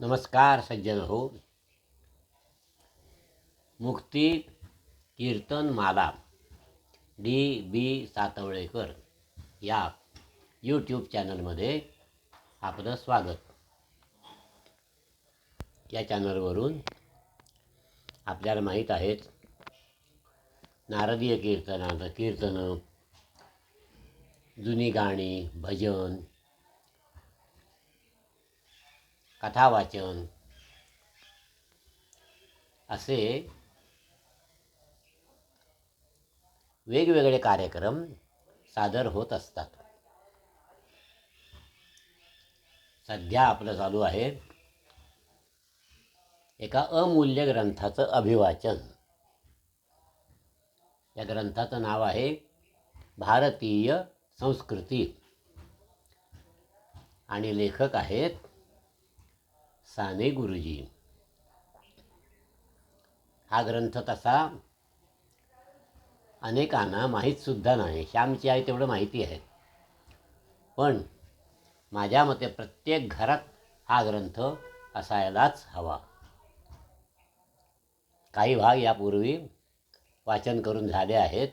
नमस्कार सज्जन हो मुक्ती कीर्तन माला डी बी सातवळेकर या यूट्यूब चॅनलमध्ये आपलं स्वागत. या चॅनलवरून आपल्याला माहीत आहेत नारदीय कीर्तनाचं कीर्तनं जुनी गाणी भजन कथावाचन। असे वेगवेगळे कार्यक्रम सादर होत असतात. सध्या आपलं चालू आहे एका अमूल्य ग्रंथाचं अभिवाचन. या ग्रंथाचं नाव आहे भारतीय संस्कृती. आणि लेखक आहेत साने गुरुजी. हा ग्रंथ तसा अनेकांना माहीतसुद्धा नाही. श्यामची आई तेवढं माहिती आहे. पण माझ्या मते प्रत्येक घरात हा ग्रंथ असायलाच हवा. काही भाग यापूर्वी वाचन करून झाले आहेत.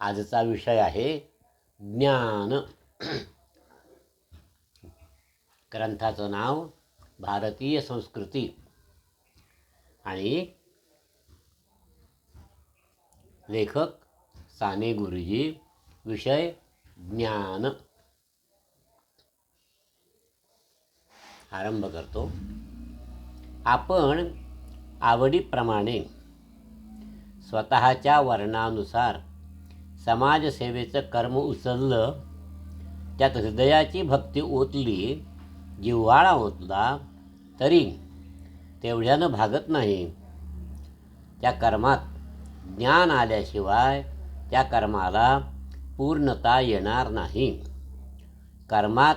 आजचा विषय आहे ज्ञान. ग्रंथाचं नाव भारतीय संस्कृती. आणि लेखक साने गुरुजी विषय ज्ञान. आरंभ करतो. आपण आवडीप्रमाणे स्वतःच्या वर्णानुसार समाजसेवेचं कर्म उचललं त्यात हृदयाची भक्ती ओतली जिव्हाळा होतला तरी तेवढ्यानं भागत नाही. त्या कर्मात ज्ञान आल्याशिवाय त्या कर्माला पूर्णता येणार नाही. कर्मात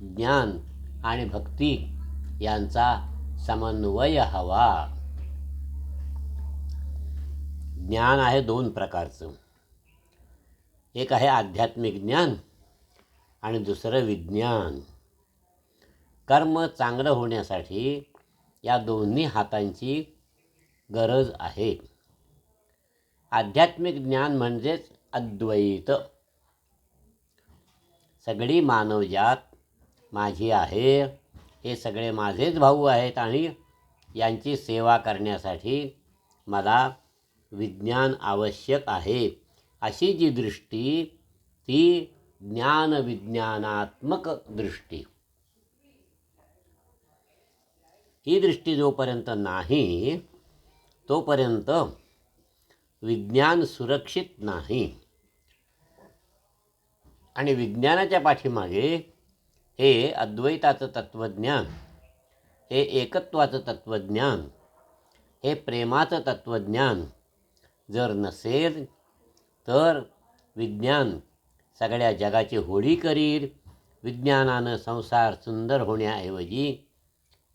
ज्ञान आणि भक्ती यांचा समन्वय हवा. ज्ञान आहे दोन प्रकारचं. एक आहे आध्यात्मिक ज्ञान आणि दुसरं विज्ञान. कर्म चांगलं होण्यासाठी या दोन्ही हातांची गरज आहे. आध्यात्मिक ज्ञान म्हणजेच अद्वैत. सगळी मानवजात माझी आहे हे सगळे माझेच भाऊ आहेत आणि यांची सेवा करण्यासाठी मला विज्ञान आवश्यक आहे. अशी जी दृष्टी ती ज्ञानविज्ञानात्मक दृष्टी. ही दृष्टी जोपर्यंत नाही तोपर्यंत विज्ञान सुरक्षित नाही. आणि विज्ञानाच्या पाठीमागे हे अद्वैताचं तत्त्वज्ञान हे एकत्वाचं तत्त्वज्ञान हे प्रेमाचं तत्त्वज्ञान जर नसेल तर विज्ञान सगळ्या जगाची होळी करील. विज्ञानानं संसार सुंदर होण्याऐवजी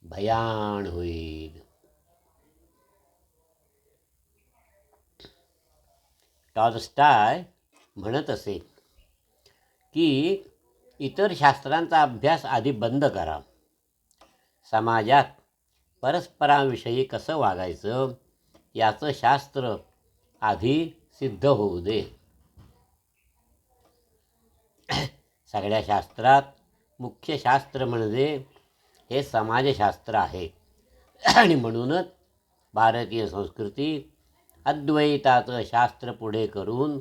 भयान होईल. टॉलस्टाय म्हणत असे की इतर शास्त्रांचा अभ्यास आधी बंद करा. समाजात परस्परांविषयी कसं वागायचं याचं शास्त्र आधी सिद्ध होऊ दे. सगळ्या शास्त्रात मुख्य शास्त्र म्हणजे हे समाजशास्त्र आहे. आणि म्हणूनच भारतीय संस्कृती अद्वैताचं शास्त्र पुढे करून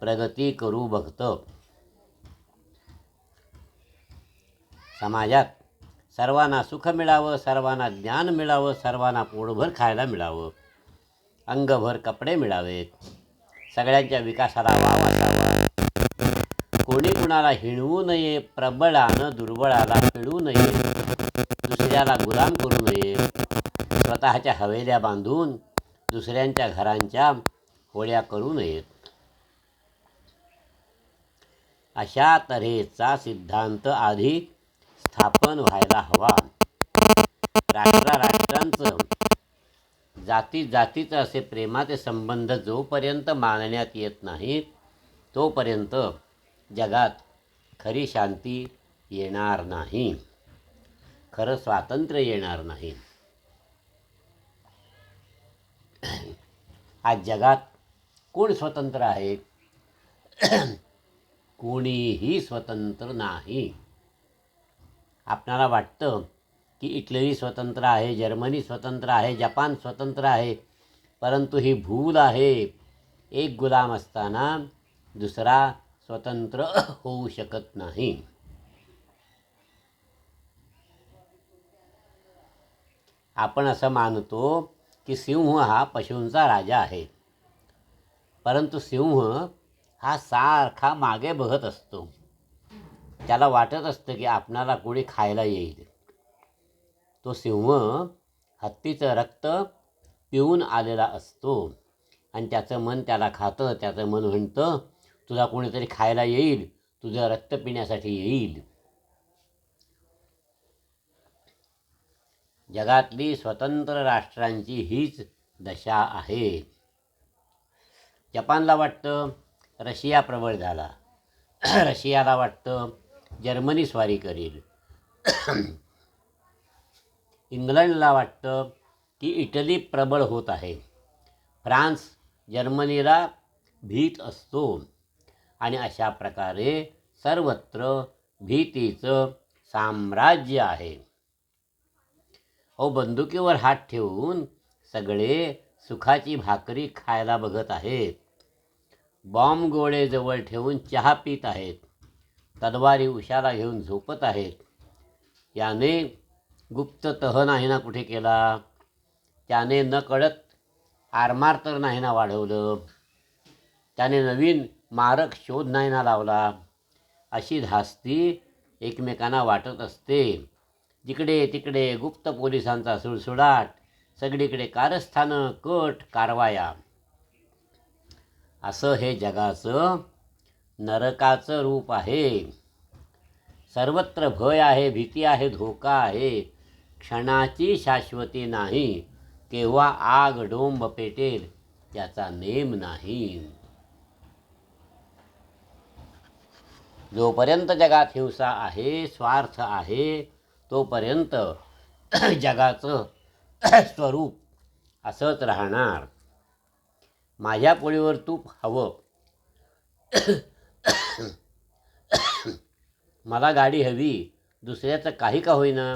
प्रगती करू बघतं. समाजात सर्वांना सुख मिळावं सर्वांना ज्ञान मिळावं सर्वांना पोटभर खायला मिळावं अंगभर कपडे मिळावेत सगळ्यांच्या विकासाला वाव असावा. कोणी कुणाला हिणवू नये प्रबळानं दुर्बळाला पिळू नये दुसऱ्याला गुलाम करू नये स्वतःच्या हवेल्या बांधून दुसऱ्यांच्या घरांच्या होळ्या करू नयेत अशा तऱ्हेचा सिद्धांत आधी स्थापन व्हायला हवा. राष्ट्राराष्ट्रांचं जाती जातीचं असे प्रेमाचे संबंध जोपर्यंत मानण्यात येत नाहीत तोपर्यंत जगात खरी शांती येणार नाही. खरं स्वातंत्र्य येणार नाही. आज जगात कोण स्वतंत्र आहे? कोणीही स्वतंत्र नाही. आपणाला वाटतं की इटली स्वतंत्र आहे जर्मनी स्वतंत्र आहे जपान स्वतंत्र आहे परंतु ही भूल आहे. एक गुलाम असताना दुसरा स्वतंत्र होऊ शकत नाही. आपण असं मानतो की सिंह हा पशूंचा राजा आहे. परंतु सिंह हा सारखा मागे बघत असतो. त्याला वाटत असतं की आपणाला कोणी खायला येईल. तो सिंह हत्तीचं रक्त पिऊन आलेला असतो आणि त्याचं मन त्याला खातं त्याचं मन म्हणतं तुला कोणीतरी खायला येईल तुझं रक्त पिण्यासाठी येईल. जगातली स्वतंत्र राष्ट्रांची हीच दशा आहे. जपानला वाटतं रशिया प्रबळ झाला. रशियाला वाटतं जर्मनी स्वारी करील. इंग्लंडला वाटतं की इटली प्रबळ होत आहे. फ्रान्स जर्मनीला भीत असतो. आणि अशा प्रकारे सर्वत्र भीतीचं साम्राज्य आहे. अहो बंदुकीवर हात ठेवून सगळे सुखाची भाकरी खायला बघत आहेत. बॉम्ब गोळे जवळ ठेवून चहा पित आहेत. तलवारी उशाला घेऊन झोपत आहेत. याने गुप्त तह नाही ना कुठे केला? त्याने न कळत आरमार तर नाही ना वाढवलं. त्याने नवीन मारक शोध नाही ना लावला. अशी धास्ती एकमेकांना वाटत असते. जिकडे तिकडे गुप्त पोलिसांचा सुळसुळाट सगळीकडे कारस्थानं कट कारवाया. असं हे जगाचं नरकाचं रूप आहे. सर्वत्र भय आहे भीती आहे धोका आहे. क्षणाची शाश्वती नाही केव्हा आग डोंब पेटेल त्याचा नेम नाही. जोपर्यंत जगात हिंसा आहे स्वार्थ आहे तोपर्यंत जगाचं स्वरूप असंच राहणार. माझ्या पोळीवर तूप हवं. मला गाडी हवी. दुसऱ्याचं काही का होईना.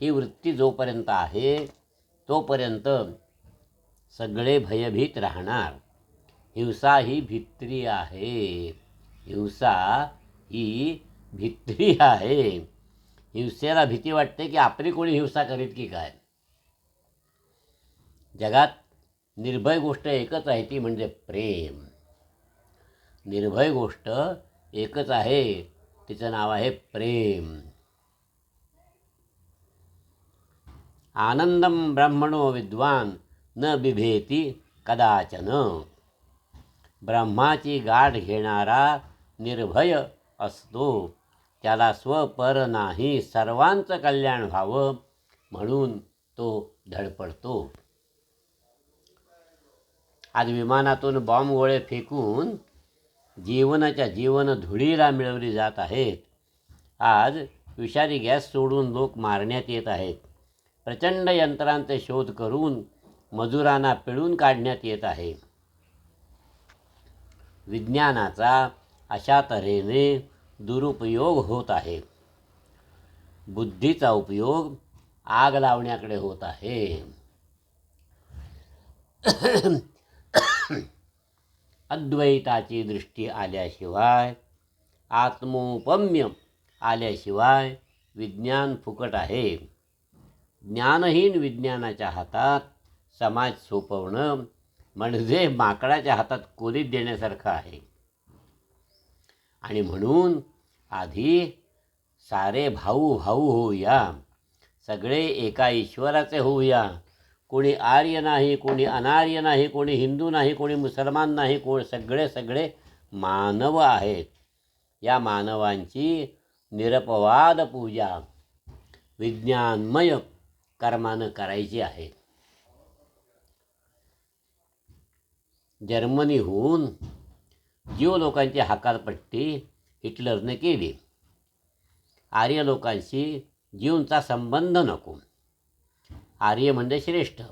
ही वृत्ती जोपर्यंत आहे तोपर्यंत सगळे भयभीत राहणार. हिंसा ही भित्री आहे. हिंसा ही भित्री आहे. हिंसेला भीती वाटते की आपली कोणी हिंसा करीत की काय? जगात निर्भय गोष्ट एकच आहे ती म्हणजे प्रेम. निर्भय गोष्ट एकच आहे तिचं नाव आहे प्रेम. आनंदम ब्रह्मणो विद्वान न बिभेती कदाचन. ब्रह्माची गाठ घेणारा निर्भय असतो. त्याला स्वपर नाही सर्वांचं कल्याण व्हावं म्हणून तो धडपडतो. आज विमानातून बॉम्ब गोळे फेकून जीवनाच्या जीवन धुळीला मिळवली जात आहेत. आज विषारी गॅस सोडून लोक मारण्यात येत आहेत. प्रचंड यंत्रांचे शोध करून मजुरांना पिळून काढण्यात येत आहे. विज्ञानाचा अशा तऱ्हेने दुरुपयोग होत आहे. बुद्धीचा उपयोग आग लावण्याकडे होत आहे. अद्वैताची दृष्टी आल्याशिवाय आत्मोपम्य आल्याशिवाय विज्ञान फुकट आहे. ज्ञानहीन विज्ञानाच्या हातात समाज सोपवणं म्हणजे माकडाच्या हातात कोलीत देण्यासारखं आहे. आणि म्हणून आधी सारे भाऊ भाऊ होऊया. सगळे एका ईश्वराचे होऊया. कोणी आर्य नाही कोणी अनार्य नाही कोणी हिंदू नाही कोणी मुसलमान नाही कोण सगळे सगळे मानव आहेत. या मानवांची निरपवाद पूजा विज्ञानमय कर्मानं करायची आहे. जर्मनीहून जीव लोकांची हकारपट्टी हिटलरने केली. आर्य लोकांशी जीवनचा संबंध नको. आर्य म्हणजे श्रेष्ठ.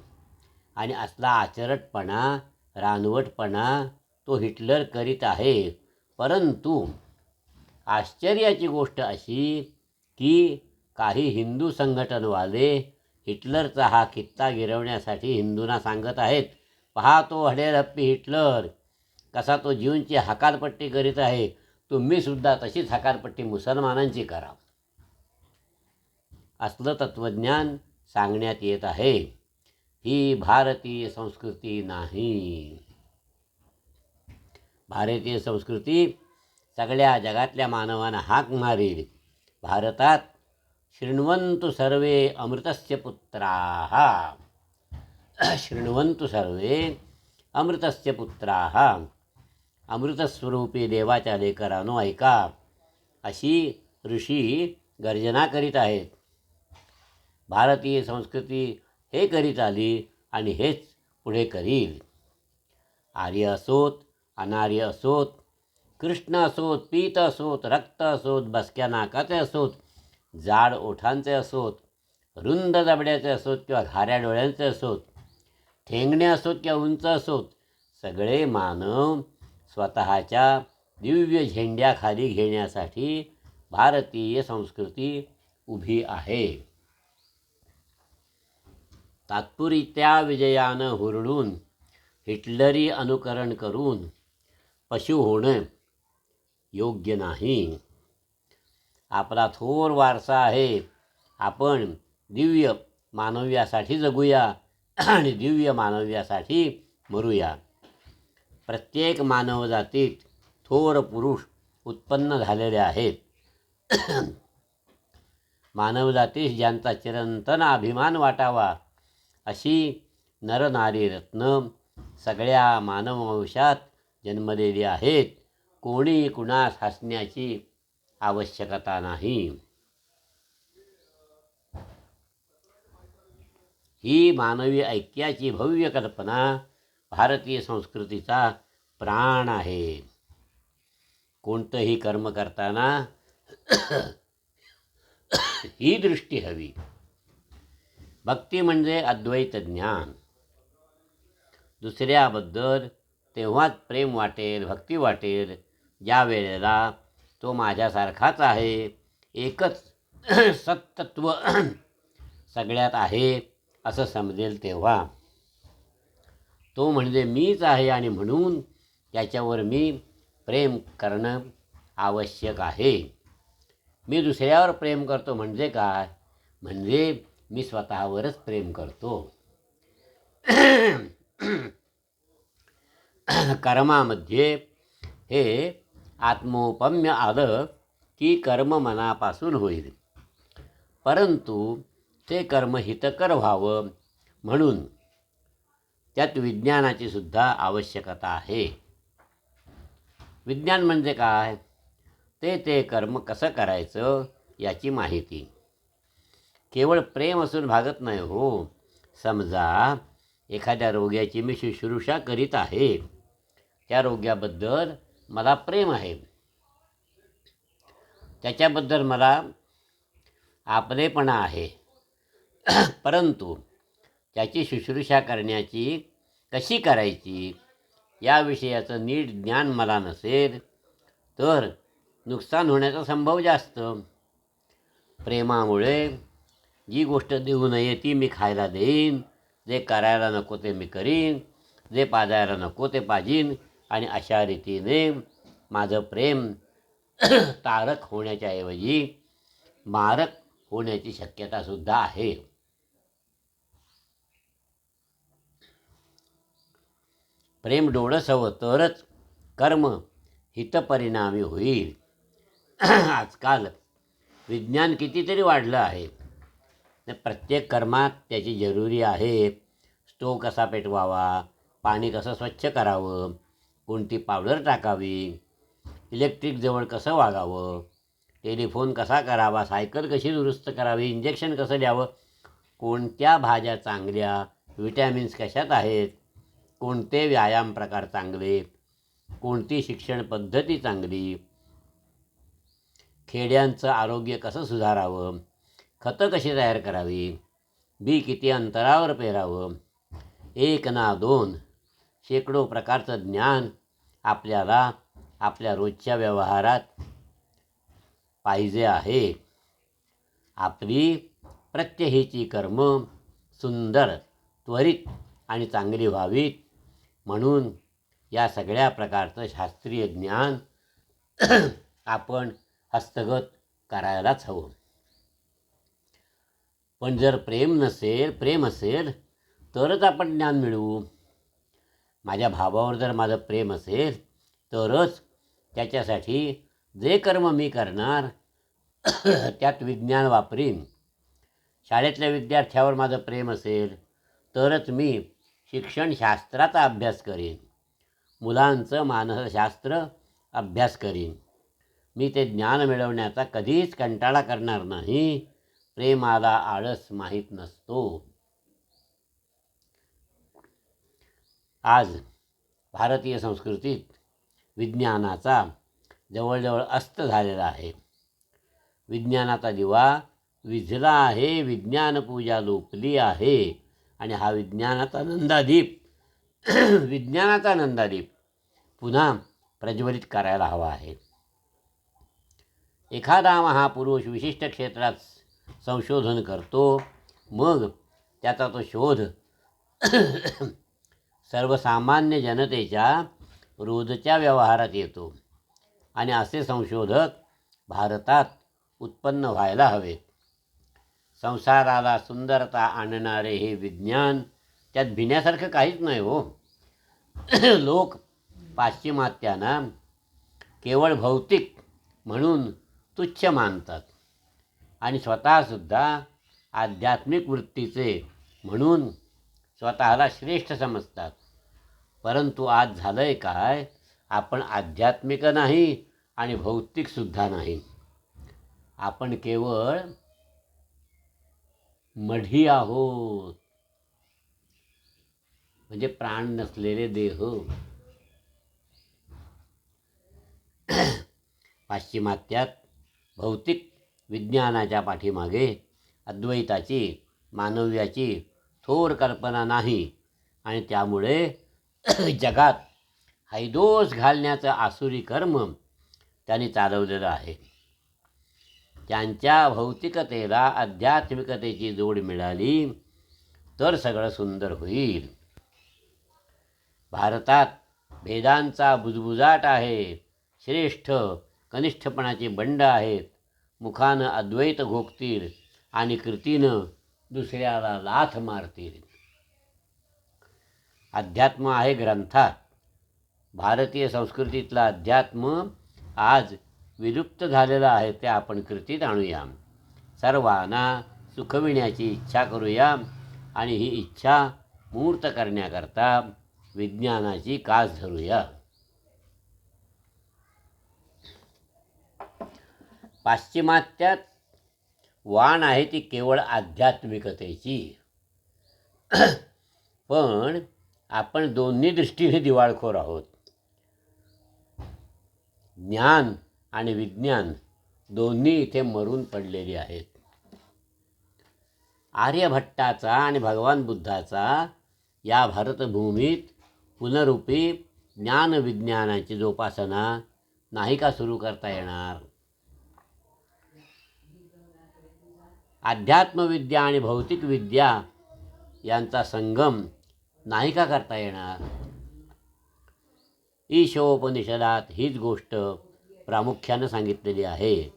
आणि असला आचरटपणा रानवटपणा तो हिटलर करीत आहे. परंतु आश्चर्याची गोष्ट अशी की काही हिंदू संघटनवाले हिटलरचा हा कित्ता गिरवण्यासाठी हिंदूंना सांगत आहेत पहा तो हडेरप्पी हिटलर कसा तो जीवनची हकालपट्टी करीत आहे तुम्हीसुद्धा तशीच हकालपट्टी मुसलमानांची करा. असलं तत्त्वज्ञान सांगण्यात येत आहे. ही भारतीय संस्कृती नाही. भारतीय संस्कृती सगळ्या जगातल्या मानवांना हाक मारील. भारतात शृण्वंतु सर्वे अमृतस्य पुत्राः. शृण्वन्तु सर्वे अमृतस्य पुत्राः. अमृतस्वरूपी देवाच्या लेकरानो ऐका. अशी ऋषी गर्जना करीत आहेत. भारतीय संस्कृती हे करीत आली आणि हेच पुढे करील. आर्य असोत अनार्य असोत कृष्ण असोत पीत असोत रक्त असोत बसक्या नाकाचे असोत जाड ओठांचे असोत रुंद जबड्याचे असोत किंवा घाऱ्या डोळ्यांचे असोत ठेंगणे असोत किंवा उंच असोत सगळे मानव स्वतःच्या दिव्य झेंड्याखाली घेण्यासाठी भारतीय संस्कृती उभी आहे. तात्पुरत्या विजयानं हुरडून हिटलरी अनुकरण करून पशु होणं योग्य नाही. आपला थोर वारसा आहे. आपण दिव्य मानव्यासाठी जगूया आणि दिव्य मानव्यासाठी मरूया. प्रत्येक मानवजातीत थोर पुरुष उत्पन्न झालेले आहेत. मानवजातीस ज्यांचा चिरंतन अभिमान वाटावा अशी नरनारी रत्न सगळ्या मानववंशात जन्मलेली आहेत. कोणी कुणास हसण्याची आवश्यकता नाही. ही मानवी ऐक्याची भव्य कल्पना भारतीय संस्कृतीचा प्राण आहे. कोणतंही कर्म करताना ही दृष्टी हवी. भक्ती म्हणजे अद्वैत ज्ञान. दुसऱ्याबद्दल तेव्हाच प्रेम वाटेल भक्ती वाटेल ज्या वेळेला तो माझ्यासारखाच आहे एकच सत्तत्व सगळ्यात आहे असं समजेल तेव्हा. तो म्हणजे मीच आहे आणि म्हणून त्याच्यावर मी प्रेम करणं आवश्यक आहे. मी दुसऱ्यावर प्रेम करतो म्हणजे काय? म्हणजे मी स्वतःवरच प्रेम करतो. कर्मामध्ये हे आत्मोपम्य आलं की कर्म मनापासून होईल. परंतु ते कर्म हितकर व्हावं म्हणून त्यात विज्ञानाची सुद्धा आवश्यकता आहे. विज्ञान म्हणजे काय? ते ते कर्म कसं करायचं याची माहिती. केवळ प्रेम असून भागत नाही हो. समजा एखाद्या रोग्याची मी शुश्रूषा करीत आहे. त्या रोग्याबद्दल मला प्रेम आहे. त्याच्याबद्दल मला आपलेपणा आहे. परंतु त्याची शुश्रूषा करण्याची कशी करायची? या विषयाचं नीट ज्ञान मला नसेल तर नुकसान होण्याचा संभव जास्त. प्रेमामुळे जी गोष्ट देऊ नये ती मी खायला देईन. जे करायला नको ते मी करीन. जे पाजायला नको ते पाजीन. आणि अशा रीतीने माझं प्रेम तारक होण्याच्या ऐवजी मारक होण्याची शक्यतासुद्धा आहे. प्रेम डोळस हवं तरच कर्म हितपरिणामी होईल. आजकाल विज्ञान कितीतरी वाढलं आहे. प्रत्येक कर्मात त्याची जरुरी आहे. स्टोव कसा पेटवावा? पाणी कसं स्वच्छ करावं? कोणती पावडर टाकावी? इलेक्ट्रिक जवळ कसं वागावं? टेलिफोन कसा करावा? सायकल कशी दुरुस्त करावी? इंजेक्शन कसं द्यावं? कोणत्या भाज्या चांगल्या? विटॅमिन्स कशात आहेत? कोणते व्यायाम प्रकार चांगले? कोणती शिक्षण पद्धती चांगली? खेड्यांचं आरोग्य कसं सुधारावं? खतं कशी तयार करावी? बी किती अंतरावर पेरावं? एक ना दोन शेकडो प्रकारचं ज्ञान आपल्याला आपल्या रोजच्या व्यवहारात पाहिजे आहे. आपली प्रत्यहेची कर्म सुंदर त्वरित आणि चांगली व्हावीत. म्हणून या सगळ्या प्रकारचं शास्त्रीय ज्ञान आपण हस्तगत करायलाच हवं. पण जर प्रेम नसेल प्रेम असेल तरच आपण ज्ञान मिळवू. माझ्या भावावर जर माझं प्रेम असेल तरच त्याच्यासाठी जे कर्म मी करणार त्यात विज्ञान वापरीन. शाळेतल्या विद्यार्थ्यावर माझं प्रेम असेल तरच मी शिक्षणशास्त्राचा अभ्यास करीन. मुलांचं मानसशास्त्र अभ्यास करीन. मी ते ज्ञान मिळवण्याचा कधीच कंटाळा करणार नाही. प्रेमाला आळस माहीत नसतो. आज भारतीय संस्कृतीत विज्ञानाचा जवळजवळ अस्त झालेला आहे. विज्ञानाचा दिवा विझला आहे विज्ञान पूजा लोपली आहे. आणि हा विज्ञानाचा नंदादीप. विज्ञानाचा नंदादीप. पुन्हा प्रज्वलित करायला हवा आहे. एखादा महापुरुष विशिष्ट क्षेत्रात संशोधन करतो मग त्याचा तो शोध सर्वसामान्य जनतेच्या रोजच्या व्यवहारात येतो. आणि असे संशोधक भारतात उत्पन्न व्हायला हवेत. संसाराला सुंदरता आणणारे हे विज्ञान त्यात भिण्यासारखं काहीच नाही हो. लोक पाश्चिमात्यांना केवळ भौतिक म्हणून तुच्छ मानतात. आणि स्वतःसुद्धा आध्यात्मिक वृत्तीचे म्हणून स्वतःला श्रेष्ठ समजतात. परंतु आज झालं आहे काय? आपण आध्यात्मिक नाही आणि भौतिकसुद्धा नाही. आपण केवळ मढी आहोत म्हणजे प्राण नसलेले देह. पाश्चिमात्यात भौतिक विज्ञानाच्या पाठीमागे अद्वैताची मानव्याची थोर कल्पना नाही. आणि त्यामुळे जगात हैदोष घालण्याचं आसुरी कर्म त्यांनी चालवलेलं आहे. त्यांच्या भौतिकतेला आध्यात्मिकतेची जोड मिळाली तर सगळं सुंदर होईल. भारतात भेदांचा बुजबुजाट आहे श्रेष्ठ कनिष्ठपणाचे बंड आहेत मुखानं अद्वैत घोकतील आणि कृतीनं दुसऱ्याला लाथ मारतील. अध्यात्म आहे ग्रंथात. भारतीय संस्कृतीतलं अध्यात्म आज विलुप्त झालेलं आहे ते आपण कृतीत आणूया सर्वांना सुखविण्याची इच्छा करूया आणि ही इच्छा मूर्त करण्याकरता विज्ञानाची कास धरूया. पाश्चिमात्यात वाण आहे ती केवळ आध्यात्मिकतेची. पण आपण दोन्ही दृष्टीने दिवाळखोर आहोत. ज्ञान आणि विज्ञान दोन्ही इथे मरून पडलेली आहेत. आर्यभट्टाचा आणि भगवान बुद्धाचा या भारतभूमीत पुनरुपी ज्ञानविज्ञानाची जोपासना नाही का सुरू करता येणार? अध्यात्मविद्या आणि भौतिक विद्या यांचा संगम नाही का करता येणार? ईशोपनिषदात हीच गोष्ट प्रामुख्यानं सांगितलेली आहे.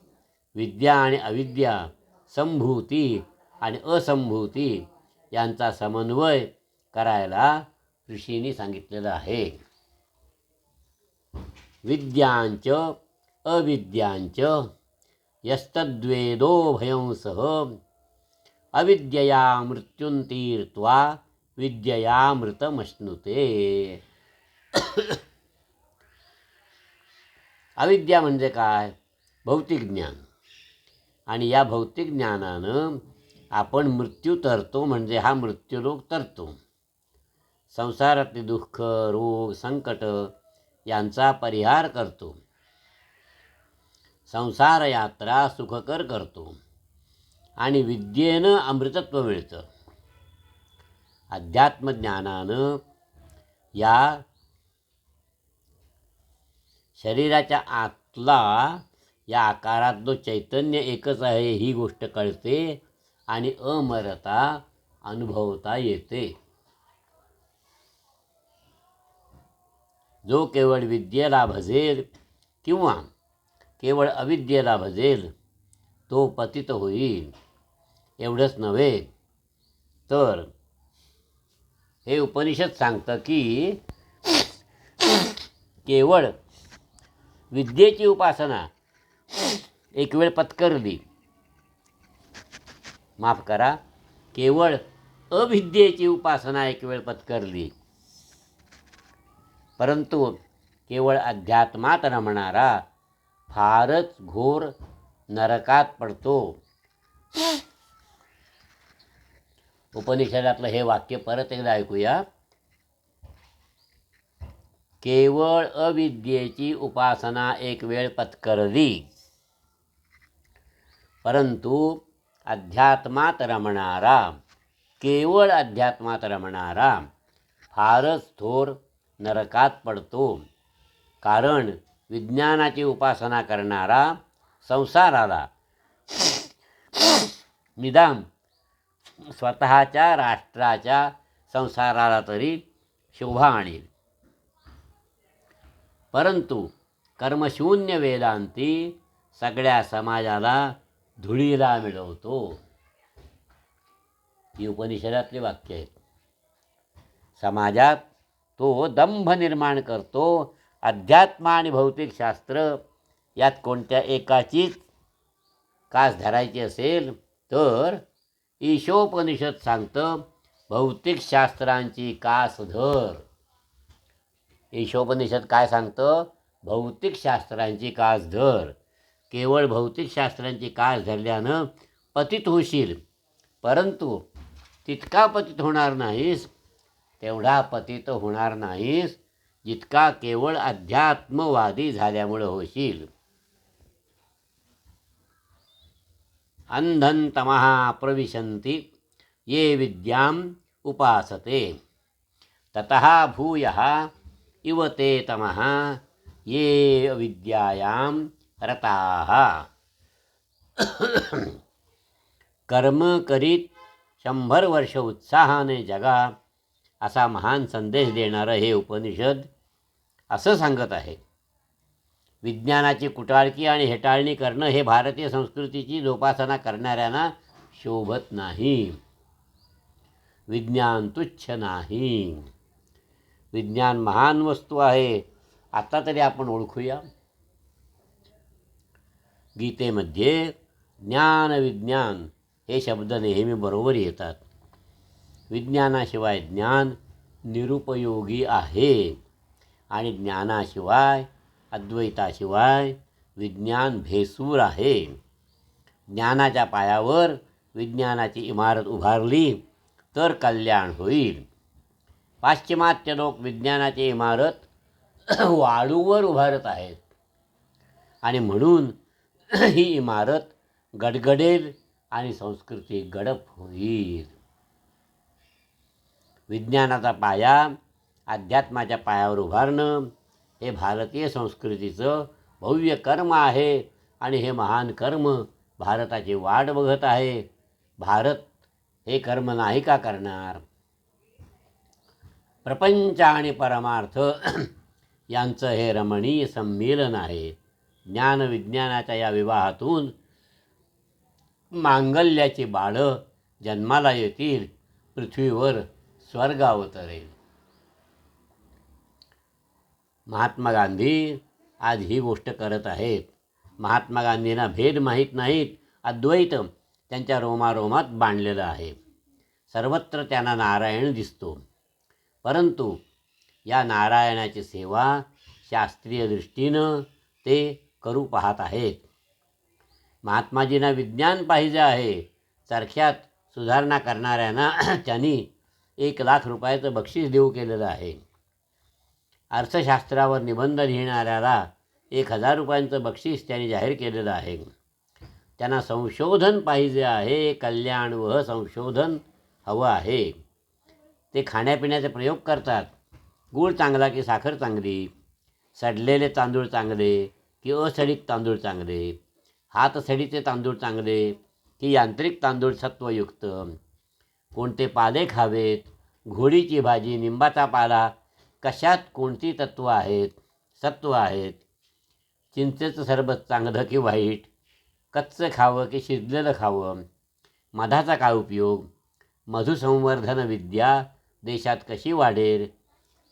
विद्या आणि अविद्या संभूती आणि असंभूती यांचा समन्वय करायला ऋषींनी सांगितलेलं आहे. विद्यांच अविद्यांच यस्तद्वेदो भयंसः अविद्यया मृत्युंतीर्त्वा विद्यया मृतमश्नुते। अविद्या म्हणजे काय? भौतिक ज्ञान. आणि या भौतिक ज्ञानानं आपण मृत्यू तरतो म्हणजे हा मृत्यूरोग तरतो. संसारातले दुःख रोग संकट यांचा परिहार करतो. संसार यात्रा सुखकर करतो. आणि विद्येनं अमृतत्व मिळतं. अध्यात्मज्ञानानं या शरीराच्या आतला या आकारात जो चैतन्य एकच आहे ही गोष्ट कळते आणि अमरता अनुभवता येते. जो केवळ विद्येला भजेल किंवा केवळ अविद्येला भजेल तो पतित होईल. एवढंच नव्हे तर हे उपनिषद सांगतं की केवळ विद्येची उपासना. एक वेळ पत्करली माफ करा. केवळ अविद्येची उपासना एक वेळ पत्करली परंतु केवळ अध्यात्मात रमणारा फारच घोर नरकात पडतो. उपनिषदातलं हे वाक्य परत एकदा ऐकूया. केवळ अविद्येची उपासना एक वेळ पत्करली परंतु अध्यात्मात रमणारा केवळ अध्यात्मात रमणारा फारच थोर नरकात पडतो. कारण विज्ञानाची उपासना करणारा संसाराला निदान स्वतःच्या राष्ट्राच्या संसाराला तरी शोभा आणेल. परंतु कर्मशून्य वेदांती सगळ्या समाजाला धुळीला मिळवतो. ही उपनिषदातली वाक्य आहेत. समाजात तो दंभ निर्माण करतो. अध्यात्म आणि भौतिकशास्त्र यात कोणत्या एकाचीच कास धरायची असेल तर ईशोपनिषद सांगतं भौतिकशास्त्रांची कास धर. ईशोपनिषद काय सांगतं? भौतिकशास्त्रांची कास धर. केवळ भौतिकशास्त्रांची कास धरल्यानं पतित होशील. परंतु तितका पतित होणार नाहीस तेवढा पतित होणार नाहीस जितका केवळ अध्यात्मवादी झाल्यामुळं होशील. अंधंतमहा प्रविशन्ति ये विद्याम उपासते. ततः भूयः इव ते तमः। ये अविद्यायां रताः। कर्म करीत शंभर वर्ष उत्साहाने जगा असा महान संदेश देणारं हे उपनिषद असं सांगत आहे. विज्ञानाची कुटाळकी आणि हेटाळणी करणं हे भारतीय संस्कृतीची जोपासना करणाऱ्यांना शोभत नाही. विज्ञान तुच्छ नाही. विज्ञान महान वस्तू आहे. आता तरी आपण ओळखूया. गीतेमध्ये ज्ञान विज्ञान हे शब्द नेहमी बरोबर येतात. विज्ञानाशिवाय ज्ञान निरुपयोगी आहे आणि ज्ञानाशिवाय अद्वैताशिवाय विज्ञान भेसूर आहे. ज्ञानाच्या पायावर विज्ञानाची इमारत उभारली तर कल्याण होईल. पाश्चिमात्य लोक विज्ञानाची इमारत वाळूवर उभारत आहेत. आणि म्हणून ही इमारत गडगडेल आणि संस्कृती गडप होईल. विज्ञानाचा पाया अध्यात्माच्या पायावर उभारणं हे भारतीय संस्कृतीचं भव्य कर्म आहे आणि हे महान कर्म भारताची वाट बघत आहे. भारत हे कर्म नाही का करणार? प्रपंच आणि परमार्थ. यांचं हे रमणीय संमेलन आहे. ज्ञानविज्ञानाच्या या विवाहातून मांगल्याची बाळं जन्माला येतील पृथ्वीवर स्वर्ग अवतरेल. महात्मा गांधी आज ही गोष्ट करत आहेत. महात्मा गांधींना भेद माहीत नाहीत अद्वैत त्यांच्या रोमारोमात बांधलेलं आहे. सर्वत्र त्यांना नारायण दिसतो. परंतु या नारायणाची सेवा शास्त्रीय दृष्टीनं ते करू पाहत आहेत. महात्माजींना विज्ञान पाहिजे आहे. चरख्यात सुधारणा करणाऱ्यांना त्यांनी एक लाख रुपयाचं बक्षीस देऊ केलेलं आहे. अर्थशास्त्रावर निबंध लिहिणाऱ्याला एक हजार रुपयांचं बक्षीस त्यांनी जाहीर केलेलं आहे. त्यांना संशोधन पाहिजे आहे. कल्याण व संशोधन हवं आहे. ते खाण्यापिण्याचे प्रयोग करतात. गूळ चांगला की साखर चांगली? सडलेले तांदूळ चांगले की असडीत तांदूळ चांगले? हातसडीचे तांदूळ चांगले की यांत्रिक तांदूळ सत्वयुक्त? कोणते पाले खावेत? घोडीची भाजी निंबाचा पाला? कशात कोणती तत्त्व आहेत? सत्व आहेत. चिंचेचं सरबत चांगलं की वाईट? कच्चं खावं की शिजलेलं खावं? मधाचा काय उपयोग? मधुसंवर्धन विद्या देशात कशी वाढेल?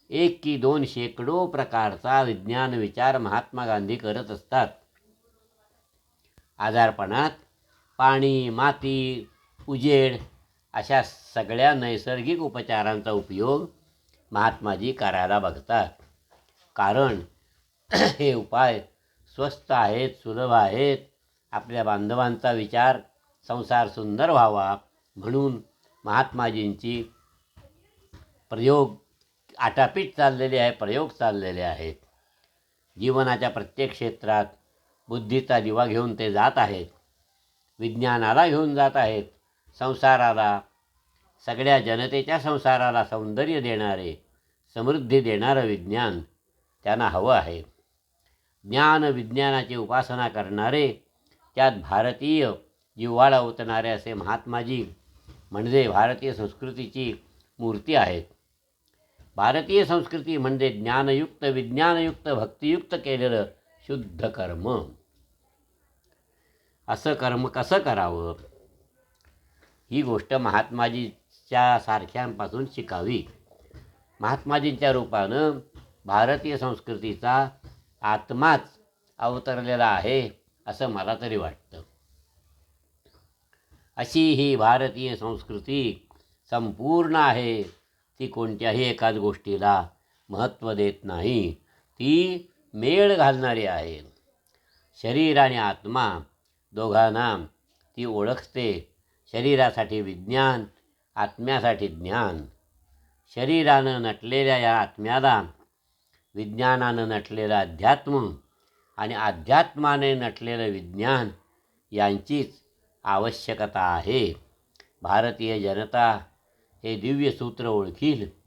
एक की दोन शेकडो प्रकारचा विज्ञान विचार महात्मा गांधी करत असतात. आजारपणात पाणी माती उजेड अशा सगळ्या नैसर्गिक उपचारांचा उपयोग महात्माजी करायला बघतात. कारण हे उपाय स्वस्त आहेत सुलभ आहेत आपल्या बांधवांचा विचार संसार सुंदर व्हावा म्हणून महात्माजींची प्रयोग आटापीट चाललेले आहे प्रयोग चाललेले आहेत. जीवनाच्या प्रत्येक क्षेत्रात बुद्धीचा दिवा घेऊन ते जात आहेत. विज्ञानाला घेऊन जात आहेत. संसाराला सगळ्या जनतेच्या संसाराला सौंदर्य देणारे समृद्धी देणारं विज्ञान त्यांना हवं आहे. ज्ञान विज्ञानाची उपासना करणारे त्यात भारतीय जिव्हाळा ओतणारे असे महात्माजी म्हणजे भारतीय संस्कृतीची मूर्ती आहेत. भारतीय संस्कृती म्हणजे ज्ञानयुक्त विज्ञानयुक्त भक्तियुक्त केलेलं शुद्ध कर्म. असं कर्म कसं करावं? ही गोष्ट महात्माजीच्या सारख्यांपासून शिकावी. महात्माजींच्या रूपानं भारतीय संस्कृतीचा आत्माच अवतरलेला आहे असं मला तरी वाटतं. अशी ही भारतीय संस्कृती संपूर्ण आहे. ती कोणत्याही एकाच गोष्टीला महत्त्व देत नाही. ती मेळ घालणारी आहे. शरीर आणि आत्मा दोघांना ती ओळखते. शरीरासाठी विज्ञान आत्म्यासाठी ज्ञान. शरीरानं नटलेल्या या आत्म्याला विज्ञानानं नटलेलं अध्यात्म आणि अध्यात्माने नटलेलं विज्ञान यांचीच आवश्यकता आहे. भारतीय जनता हे दिव्य सूत्र ओळखील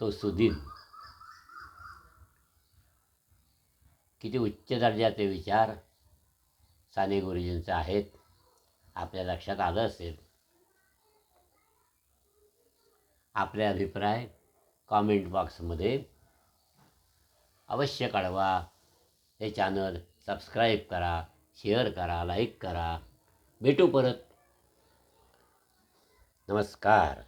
तो सुधीर. किती उच्च दर्जाचे विचार साने गुरुजींचे आहेत आपल्या लक्षात आलं असेल. आपले अभिप्राय कॉमेंट बॉक्समध्ये अवश्य कळवा. हे चॅनल सबस्क्राईब करा शेअर करा लाईक करा. भेटू परत. नमस्कार.